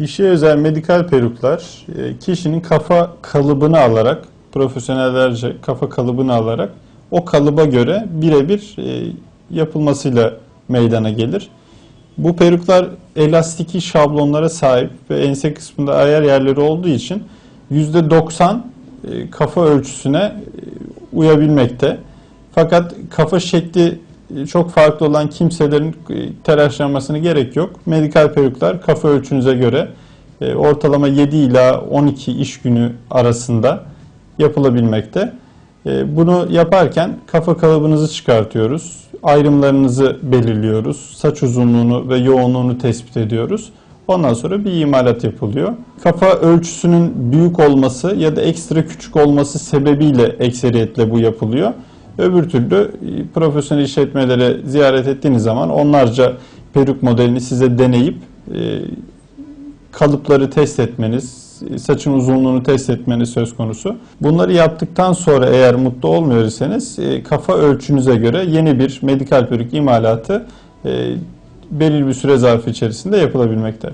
Kişiye özel medikal peruklar e, kişinin kafa kalıbını alarak, profesyonellerce kafa kalıbını alarak o kalıba göre birebir e, yapılmasıyla meydana gelir. Bu peruklar elastiki şablonlara sahip ve ense kısmında ayar yerleri olduğu için %90 e, kafa ölçüsüne uyabilmekte. Fakat kafa şekli çok farklı olan kimselerin e, telaşlanmasına gerek yok. Medikal peruklar kafa ölçünüze göre e, ortalama 7 ila 12 iş günü arasında yapılabilmekte. E, Bunu yaparken kafa kalıbınızı çıkartıyoruz. Ayrımlarınızı belirliyoruz. Saç uzunluğunu ve yoğunluğunu tespit ediyoruz. Ondan sonra bir imalat yapılıyor. Kafa ölçüsünün büyük olması ya da ekstra küçük olması sebebiyle ekseriyetle bu yapılıyor. Öbür türlü profesyonel işletmelere ziyaret ettiğiniz zaman onlarca peruk modelini size deneyip e, kalıpları test etmeniz, saçın uzunluğunu test etmeniz söz konusu. Bunları yaptıktan sonra eğer mutlu olmuyor iseniz e, kafa ölçünüze göre yeni bir medikal peruk imalatı e, belirli bir süre zarfı içerisinde yapılabilmekte.